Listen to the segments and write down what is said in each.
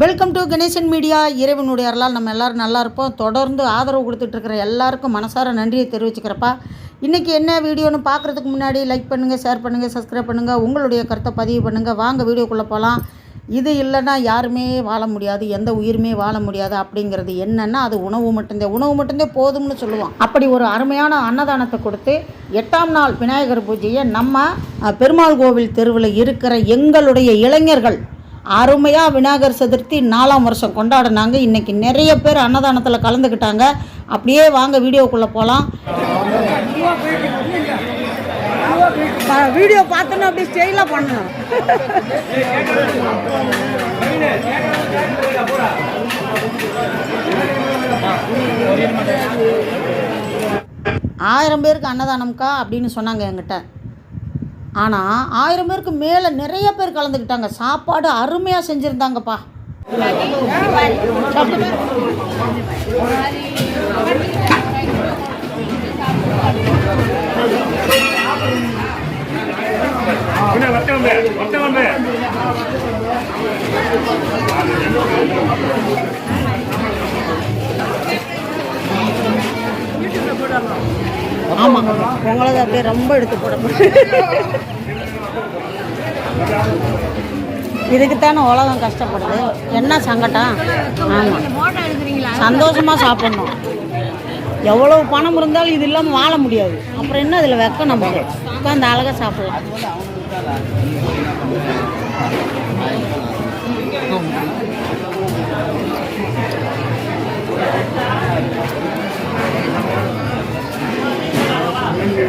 Welcome to Ganesan media இறைவனுடைய அருளால் நம்ம எல்லோரும் நல்லா இருப்போம். தொடர்ந்து ஆதரவு கொடுத்துட்ருக்கிற எல்லாருக்கும் மனசார நன்றியை தெரிவிச்சுக்கிறப்பா. இன்றைக்கி என்ன வீடியோன்னு பார்க்குறதுக்கு முன்னாடி லைக் பண்ணுங்கள் ஷேர் பண்ணுங்கள் சப்ஸ்கிரைப் பண்ணுங்கள் உங்களுடைய கருத்தை பதிவு பண்ணுங்கள் வாங்க வீடியோக்குள்ளே போகலாம் இது இல்லைன்னா யாருமே வாழ முடியாது. எந்த உயிருமே வாழ முடியாது அப்படிங்கிறது என்னென்னா அது உணவு மட்டும்தான். உணவு மட்டும்தான் போதும்னு சொல்லுவோம். அப்படி ஒரு அருமையான அன்னதானத்தை கொடுத்து எட்டாம் நாள் விநாயகர் பூஜையை நம்ம பெருமாள் கோவில் தெருவில் இருக்கிற எங்களுடைய இளைஞர்கள் அருமையாக விநாயகர் சதுர்த்தி நாலாம் வருஷம் கொண்டாடினாங்க. இன்றைக்கி நிறைய பேர் அன்னதானத்தில் கலந்துக்கிட்டாங்க. அப்படியே வாங்க வீடியோக்குள்ளே போகலாம் வீடியோ பார்த்தோன்னா அப்படியே ஸ்டைலாக பண்ணணும் ஆயிரம் பேருக்கு அன்னதானம்க்கா அப்படின்னு சொன்னாங்க என்கிட்ட. ஆனால் ஆயிரம் பேருக்கு மேலே நிறைய பேர் கலந்துக்கிட்டாங்க. சாப்பாடு அருமையாக செஞ்சுருந்தாங்கப்பா. போடலாம் ஆமாம் உங்களது அப்படியே ரொம்ப எடுத்து போட இதுக்குத்தானே உலகம் கஷ்டப்படுது. என்ன சங்கட்டம் ஆமாம் சந்தோஷமாக சாப்பிட்ணும். எவ்வளவு பணம் இருந்தாலும் இது இல்லாமல் வாழ முடியாது. அப்புறம் என்ன இதில் வெக்க நமக்கு? உட்காந்து அழகாக சாப்பிடலாம். ஆமாம்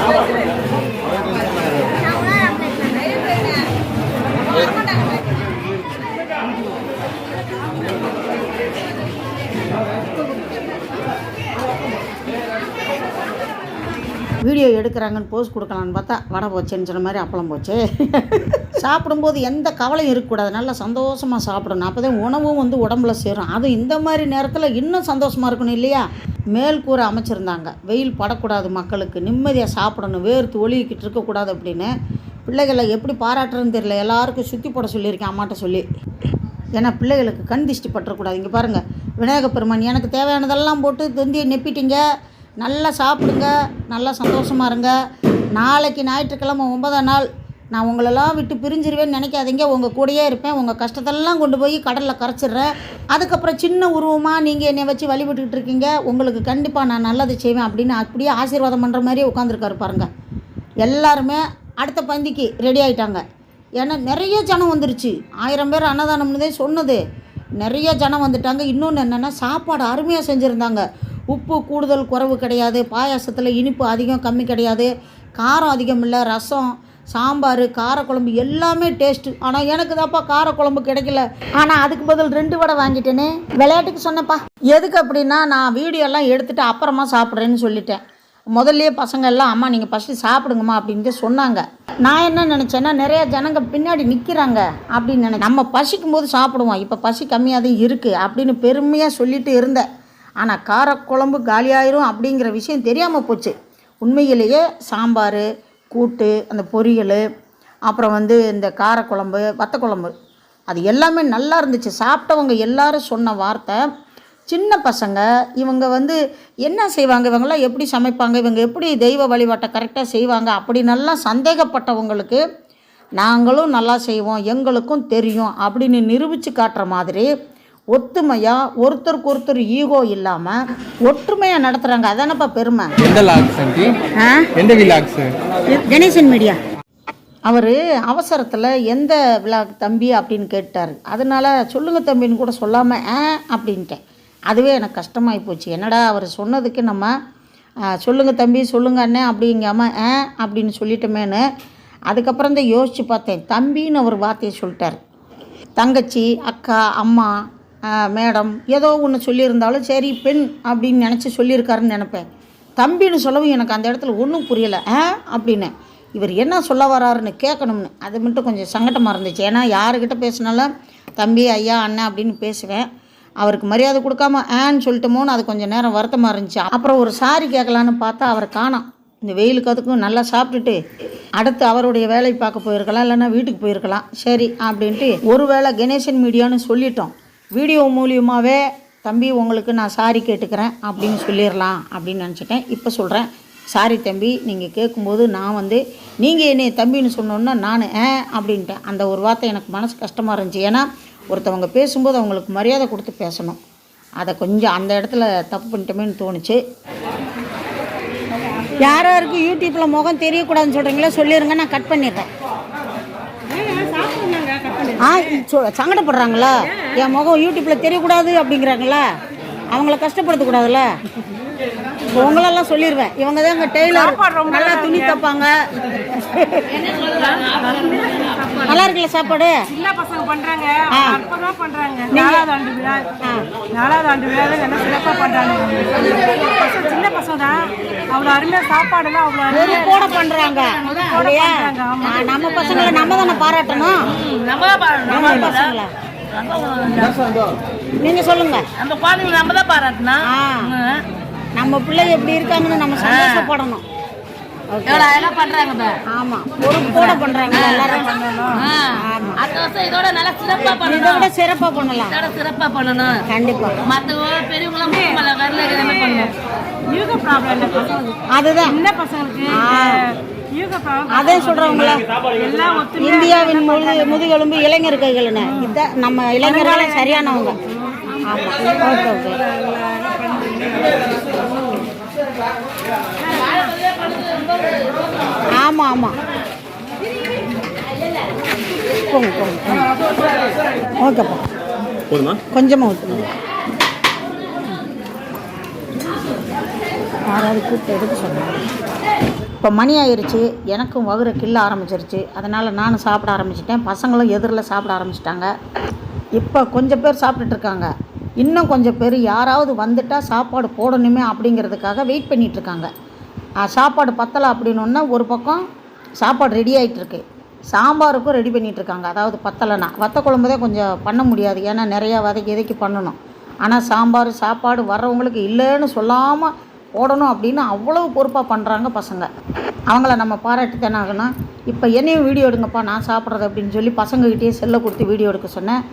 Thank you. எடுக்கிறாங்கன்னு போஸ் கொடுக்கலான்னு பார்த்தா வடை போச்சேன்னு சொன்ன மாதிரி அப்பளம் போச்சு. சாப்பிடும்போது எந்த கவலையும் இருக்கக்கூடாது. நல்லா சந்தோஷமாக சாப்பிடணும். அப்போ தான் உணவும் வந்து உடம்புல சேரும். அதுவும் இந்த மாதிரி நேரத்தில் இன்னும் சந்தோஷமாக இருக்கணும் இல்லையா? மேல் கூரை அமைச்சிருந்தாங்க. வெயில் படக்கூடாது மக்களுக்கு. நிம்மதியாக சாப்பிடணும். வேர்த்து ஒழுகிக்கிட்டு இருக்கக்கூடாது அப்படின்னு. பிள்ளைகளை எப்படி பாராட்டுறதுன்னு தெரியல. எல்லாருக்கும் சுற்றி போட சொல்லியிருக்கேன் அம்மாட்ட சொல்லி. ஏன்னா பிள்ளைகளுக்கு கண் திஷ்டி பற்றக்கூடாது இங்கே பாருங்கள் விநாயகப் பெருமான் எனக்கு தேவையானதெல்லாம் போட்டு தொந்தியை நெப்பிட்டீங்க. நல்லா சாப்பிடுங்க நல்லா சந்தோஷமாக இருங்க. நாளைக்கு ஞாயிற்றுக்கிழமை ஒன்பதாம் நாள். நான் உங்களெல்லாம் விட்டு பிரிஞ்சிருவேன்னு நினைக்காதீங்க. உங்கள் கூடயே இருப்பேன். உங்கள் கஷ்டத்தெல்லாம் கொண்டு போய் கடலில் கரைச்சிடுறேன். அதுக்கப்புறம் சின்ன உருவமாக நீங்கள் என்னை வச்சு வழிபட்டுக்கிட்டு இருக்கீங்க. உங்களுக்கு கண்டிப்பாக நான் நல்லது செய்வேன் அப்படின்னு அப்படியே ஆசீர்வாதம் பண்ணுற மாதிரியே உட்காந்துருக்காரு பாருங்கள் எல்லாருமே அடுத்த பந்திக்கு ரெடி ஆகிட்டாங்க ஏன்னா நிறைய ஜனம் வந்துருச்சு. ஆயிரம் பேர் அன்னதானம்னுதே சொன்னது. நிறைய ஜனம் வந்துட்டாங்க. இன்னொன்று என்னென்னா சாப்பாடு அருமையாக செஞ்சுருந்தாங்க. உப்பு கூடுதல் குறைவு கிடையாது. பாயாசத்தில் இனிப்பு அதிகம் கம்மி கிடையாது. காரம் அதிகம் இல்லை. ரசம் சாம்பார் காரக்குழம்பு எல்லாமே டேஸ்ட்டு ஆனால் எனக்கு தான்ப்பா காரக்குழம்பு கிடைக்கல. ஆனால் அதுக்கு பதில் ரெண்டு வடை வாங்கிட்டேனே. விளையாட்டுக்கு சொன்னப்பா எதுக்கு அப்படின்னா நான் வீடியோலாம் எடுத்துகிட்டு அப்புறமா சாப்பிட்றேன்னு சொல்லிட்டேன். முதல்லையே பசங்க எல்லாம் அம்மா நீங்கள் ஃபஸ்ட்டு சாப்பிடுங்கம்மா அப்படின்ட்டு சொன்னாங்க. நான் என்ன நினச்சேன்னா நிறைய ஜனங்க பின்னாடி நிற்கிறாங்க அப்படின்னு நினை நம்ம பசிக்கும் போது சாப்பிடுவோம். இப்போ பசி கம்மியாக தான் இருக்குது அப்படின்னு பெருமையாக சொல்லிட்டு இருந்தேன். ஆனால் காரக்குழம்பு காலியாயிரும் அப்படிங்கிற விஷயம் தெரியாமல் போச்சு. உண்மையிலேயே சாம்பார் கூட்டு அந்த பொரியல் அப்புறம் வந்து இந்த காரக்குழம்பு வத்தக்குழம்பு அது எல்லாமே நல்லா இருந்துச்சு. சாப்பிட்டவங்க எல்லாரும் சொன்ன வார்த்தை சின்ன பசங்க இவங்க வந்து என்ன செய்வாங்க? இவங்கெல்லாம் எப்படி சமைப்பாங்க? இவங்க எப்படி தெய்வ வழிபாட்டை கரெக்டாக செய்வாங்க? அப்படின்னெல்லாம் சந்தேகப்பட்டவங்களுக்கு நாங்களும் நல்லா செய்வோம் எங்களுக்கும் தெரியும் அப்படின்னு நிரூபித்து காட்டுற மாதிரி ஒத்துமையாக ஒருத்தருக்கு ஒருத்தர் ஈகோ இல்லாமல் ஒற்றுமையாக நடத்துகிறாங்க அதானப்பா பெருமை? எந்த லாக்ஸ் ஆண்டி ஆ? எந்த விலாக்ஸ் கணேசன் மீடியா. அவர் அவசரத்தில் எந்த விழா தம்பி அப்படின்னு கேட்டார். அதனால சொல்லுங்கள் தம்பின்னு கூட சொல்லாமல் ஆ அப்படின்ட்டேன். அதுவே எனக்கு கஷ்டமாகி போச்சு. என்னடா அவர் சொன்னதுக்கு நம்ம ஆ, சொல்லுங்க தம்பி சொல்லுங்க அண்ணே அப்படிங்காம ஆ அப்படின்னு சொல்லிட்டோமேன்னு அதுக்கப்புறம் தான் யோசித்து பார்த்தேன். தம்பின்னு அவர் வார்த்தையை சொல்லிட்டார். தங்கச்சி அக்கா அம்மா மேடம் ஏதோ ஒன்று சொல்லியிருந்தாலும் சரி பெண் அப்படின்னு நினச்சி சொல்லியிருக்காருன்னு நினப்பேன். தம்பின்னு சொல்லவும் எனக்கு அந்த இடத்துல ஒன்றும் புரியலை. ஆ அப்படின்னு. இவர் என்ன சொல்ல வராருன்னு கேட்கணும்னு. அது மட்டும் கொஞ்சம் சங்கட்டமாக இருந்துச்சு. ஏன்னா யாருக்கிட்ட பேசினாலும் தம்பி ஐயா அண்ணன் அப்படின்னு பேசுவேன். அவருக்கு மரியாதை கொடுக்காம ஆன்னு சொல்லிட்டோமோன்னு அது கொஞ்சம் நேரம் வருத்தமாக இருந்துச்சு. அப்புறம் ஒரு சாரி கேட்கலான்னு பார்த்தா அவரை காணோம். இந்த வெயிலுக்கு அதுக்கும் நல்லா சாப்பிட்டுட்டு அடுத்து அவருடைய வேலை பார்க்க போயிருக்கலாம் இல்லைன்னா வீட்டுக்கு போயிருக்கலாம். சரி அப்படின்ட்டு ஒரு வேளை கணேசன் மீடியான்னு சொல்லிட்டோம். வீடியோ மூலியமாகவே தம்பி உங்களுக்கு நான் சாரி கேட்டுக்கிறேன் அப்படின்னு சொல்லிடலாம் அப்படின்னு நினச்சிட்டேன். இப்போ சொல்கிறேன் சாரி தம்பி நீங்கள் கேட்கும்போது நான் வந்து நீங்கள் என்னை தம்பின்னு சொன்னோன்னா நான் ஏ அப்படின்ட்டேன். அந்த ஒரு வார்த்தை எனக்கு மனசு கஷ்டமாக இருந்துச்சு. ஏன்னா ஒருத்தவங்க பேசும்போது அவங்களுக்கு மரியாதை கொடுத்து பேசணும். அதை கொஞ்சம் அந்த இடத்துல தப்பு பண்ணிட்டோமேன்னு தோணுச்சு. யார் யாருக்கு யூடியூப்பில் முகம் தெரியக்கூடாதுன்னு சொல்கிறீங்களோ சொல்லிடுங்க நான் கட் பண்ணிடுறேன். ஆ சொ- சங்கடப்படுறாங்களா? என் முகம் யூடியூப்பில் தெரியக்கூடாது அப்படிங்கிறாங்களா? அவங்கள கஷ்டப்படுத்தக்கூடாதுல்ல உங்களெல்லாம் சொல்லிடுவேன் இவங்க தான் எங்கள் டெய்லர் நல்லா துணி தைப்பாங்க. நல்லா இருக்குல்ல சாப்பாடு? சின்ன பசங்க பண்றாங்க. அற்புதமா பண்றாங்க. நாலாவது ஆண்டு விழா. நாலாவது ஆண்டு விழாவை நல்லா சிறப்பா பண்றாங்க? பசங்க சின்ன பசங்க தான் அவ்வளவு அருமையா சாப்பாடுலாம் அவ்வளவு ஒரு கூட இல்லையா? பண்றாங்க. ஆ, நம்ம பசங்களை நம்ம தானே பாராட்டணும்? நம்ம தான் பாராட்டணும் நம்ம பசங்களை. நீங்கள் சொல்லுங்கள் நம்ம குழந்தைங்க நம்ம தான் பாராட்டணும் ஆ. நம்ம பிள்ளை எப்படி இருக்காங்கன்னு நம்ம சந்தோஷப்படணும். எவ்வளோ பண்றாங்க இப்ப ஆமாம் பொறுப்போட பண்ணுறாங்க எல்லாரும். ஆ. அடுத்த வருஷம் இதோட நல்லா சிறப்பா இதை பண்ணணும் சிறப்பாக பண்ணலாம். இதோட சிறப்பா பண்ணணும். கண்டிப்பாக மற்றவங்க பெரியவங்களாம் முக்கியமல்ல வரல எல்லாமே பண்ணணும். யூக ப்ராப்ளம் இல்லை பசங்களுக்கு. அதுதான். சின்ன பசங்களுக்கு அதே ஒத்துமையா இந்தியாவின் முது முதுகெலும்பு இளைஞர் கைகள்னு இதான் நம்ம இளைஞர்களே சரியானவங்க. ஆமாம் ஓகே ஓகே ஆமாம் ஆமாம் போங்க போங்க. ஓகேப்பா. போதுமா? கொஞ்சமாக ஊற்றுங்க யாராவது கூப்பிட்டு எதுக்கு சொன்னாங்க. இப்போ மணி ஆயிருச்சு. எனக்கும் வகுற கில்ல ஆரம்பிச்சிருச்சு. அதனால் நானும் சாப்பிட ஆரம்பிச்சிட்டேன். பசங்களும் எதிரில் சாப்பிட ஆரம்பிச்சிட்டாங்க. இப்போ கொஞ்சம் பேர் சாப்பிட்டுட்டு இருக்காங்க. இன்னும் கொஞ்சம் பேர் யாராவது வந்துட்டால் சாப்பாடு போடணுமே அப்படிங்கிறதுக்காக வெயிட் பண்ணிகிட்ருக்காங்க சாப்பாடு பத்தலை அப்படின்னோன்னா ஒரு பக்கம் சாப்பாடு ரெடி ஆகிட்டுருக்கு சாம்பாருக்கும் ரெடி பண்ணிகிட்ருக்காங்க இருக்காங்க அதாவது பத்தலைனா வத்த குழம்பு தான் கொஞ்சம் பண்ண முடியாது. ஏன்னா நிறையா வதக்கி வதக்கி பண்ணணும். ஆனால் சாம்பார் சாப்பாடு வர்றவங்களுக்கு இல்லைன்னு சொல்லாமல் போடணும் அப்படின்னு அவ்வளோ பொறுப்பாக பண்ணுறாங்க பசங்க. அவங்கள நம்ம பாராட்டி தானே ஆகணும். இப்போ என்னையும் வீடியோ எடுங்கப்பா நான் சாப்பிட்றது அப்படின்னு சொல்லி பசங்ககிட்டயே செல்லை கொடுத்து வீடியோ எடுக்க சொன்னேன்.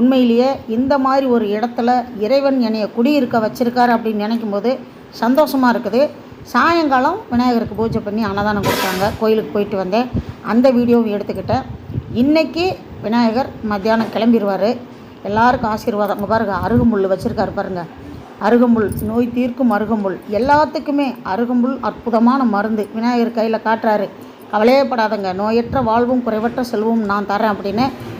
உண்மையிலேயே இந்த மாதிரி ஒரு இடத்துல இறைவன் என்னைய குடியிருக்க வச்சுருக்காரு அப்படின்னு நினைக்கும் போது சந்தோஷமாக இருக்குது. சாயங்காலம் விநாயகருக்கு பூஜை பண்ணி அன்னதானம் கொடுத்தாங்க. கோயிலுக்கு போயிட்டு வந்தேன். அந்த வீடியோவும் எடுத்துக்கிட்டேன். இன்றைக்கி விநாயகர் மத்தியானம் கிளம்பிடுவார் எல்லாருக்கும் ஆசீர்வாதம். அங்கே பாருங்க அருகம்புல் வச்சுருக்காரு பாருங்க. அருகம்புல் நோய் தீர்க்கும் அருகம்புல். எல்லாத்துக்குமே அருகம்புல் அற்புதமான மருந்து விநாயகர் கையில் காட்டுறாரு. கவலையப்படாதங்க நோயற்ற வாழ்வும் குறைவற்ற செல்வம் நான் தரேன் அப்படின்னு